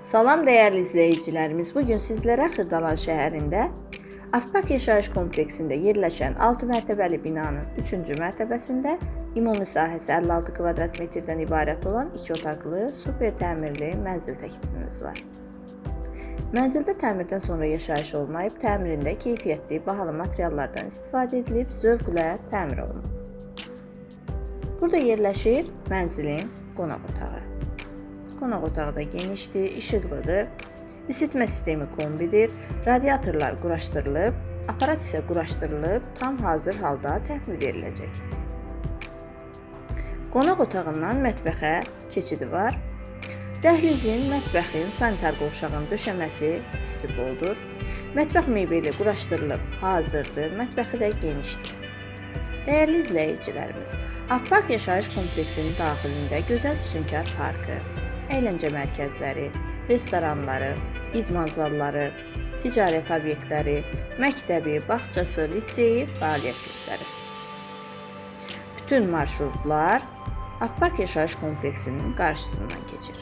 Salam dəyərli izləyicilərimiz. Bu gün sizlərə Xırdalan şəhərində Afpak yaşayış kompleksində yerləşən 6 mərtəbəli binanın 3-cü mərtəbəsində ümumi sahəsi 56 kvadrat metrdən ibarət olan 2 otaqlı, super təmirli mənzil təklifimiz var. Mənzildə təmirdən sonra yaşayış olmayıb, təmirində keyfiyyətli, bahalı materiallardan istifadə edilib, zövqlə təmir olunub. Burada yerləşir mənzilin qonaq otağı. Qonaq otağı da genişdir, işıqlıdır. İsitmə sistemi kombidir. Radiatorlar quraşdırılıb, aparat isə quraşdırılıb, tam hazır halda təhvil veriləcək. Qonaq otağından mətbəxə keçidi var. Dəhlizin, mətbəxin, sanitar qovşağın döşəməsi istipoldur. Mətbəx mebeli quraşdırılıb, hazırdır. Mətbəxi də genişdir. Dəyərli izləyicilərimiz, Afpak yaşayış kompleksinin daxilində gözəl füsunkar parkı, əyləncə mərkəzləri, restoranları, idman zalları, ticarət obyektləri, məktəbi, bağçası, litseyi fəaliyyət göstərir. Bütün marşrutlar Afpak yaşayış kompleksinin qarşısından keçir.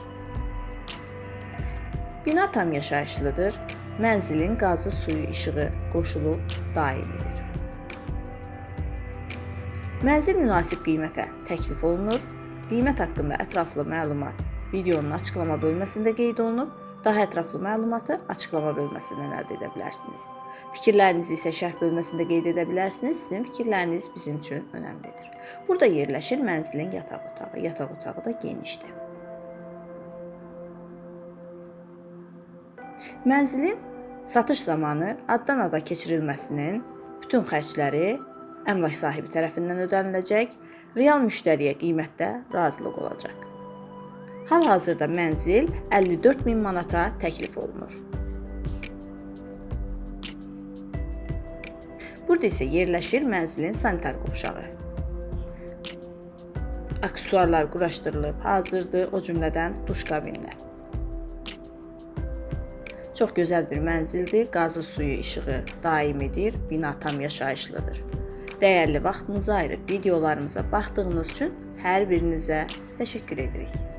Bina tam yaşayışlıdır. Mənzilin qazı, suyu, işığı qoşulub daimidir. Mənzil münasib qiymətə təklif olunur. Qiymət haqqında ətraflı məlumat videonun açıqlama bölməsində qeyd olunub. Daha ətraflı məlumatı açıqlama bölməsindən əldə edə bilərsiniz. Fikirlərinizi isə şərh bölməsində qeyd edə bilərsiniz. Sizin fikirləriniz bizim üçün önəmlidir. Burada yerləşir mənzilin yataq otağı. Yataq otağı da genişdir. Mənzilin satış zamanı addan ada keçirilməsinin bütün xərcləri əmlak sahibi tərəfindən ödəniləcək, real müştəriyə qiymətdə razılıq olacaq. Hal-hazırda mənzil 54 min manata təklif olunur. Burada isə yerləşir mənzilin sanitar qovşağı. Aksesuarlar quraşdırılıb, hazırdır, o cümlədən duş kabinlər. Çox gözəl bir mənzildir. Qazı suyu, işığı daimidir. Bina tam yaşayışlıdır. Dəyərli vaxtınızı ayırıb videolarımıza baxdığınız üçün hər birinizə təşəkkür edirik.